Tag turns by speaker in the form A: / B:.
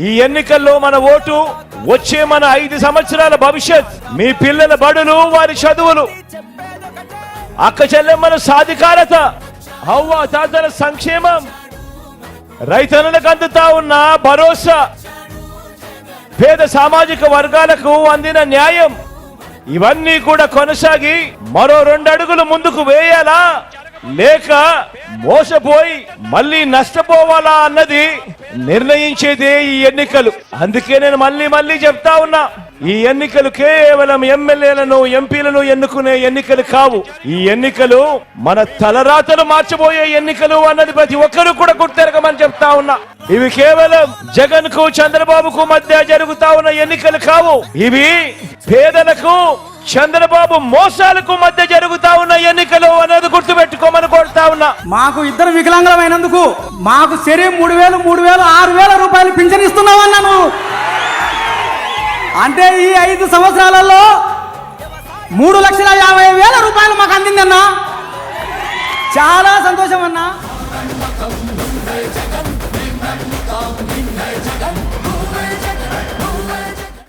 A: ఈ ఎన్నికల్లో మన ఓటు వచ్చే మన ఐదు సంవత్సరాల భవిష్యత్. మీ పిల్లల బడులు వారి చదువులు. అక్క చెల్లెమ్మల సాధికారత అవ్వ తాతల సంక్షేమం. రైతన్నులకు అందుతా ఉన్న భరోసా. పేద సామాజిక వర్గాలకు అందిన న్యాయం. ఇవన్నీ కూడా కొనసాగి మరో రెండు అడుగులు ముందుకు వేయాలా? లేక మోసపోయి మళ్ళీ నష్టపోవాలా అన్నది నిర్ణయించేదే ఈ ఎన్నికలు. అందుకే నేను మళ్ళీ మళ్ళీ చెప్తా ఉన్నా ఈ ఎన్నికలు కేవలం ఎమ్మెల్యేలను ఎంపీలను ఎన్నుకునే ఎన్నికలు కావు. ఈ ఎన్నికలు మన తలరాతలు మార్చబోయే ఎన్నికలు అన్నది ప్రతి ఒక్కరూ కూడా గుర్తెరగమని చెప్తా ఉన్నా. ఇవి కేవలం జగన్కు చంద్రబాబుకు మధ్య జరుగుతా ఉన్న ఎన్నికలు కావు. ఇవి పేదలకు చంద్రబాబు మోసాలకు మధ్య జరుగుతా ఉన్నా.
B: మాకు ఇద్దరు వికలాంగులమైనందుకు మాకు శరీరం మూడు వేలు మూడు వేలు ఆరు వేల రూపాయలు పింఛన్ ఇస్తున్నావన్నా అంటే ఈ ఐదు సంవత్సరాలలో మూడు లక్షల యాభై వేల రూపాయలు మాకు అందిందన్నా. చాలా సంతోషం అన్నా.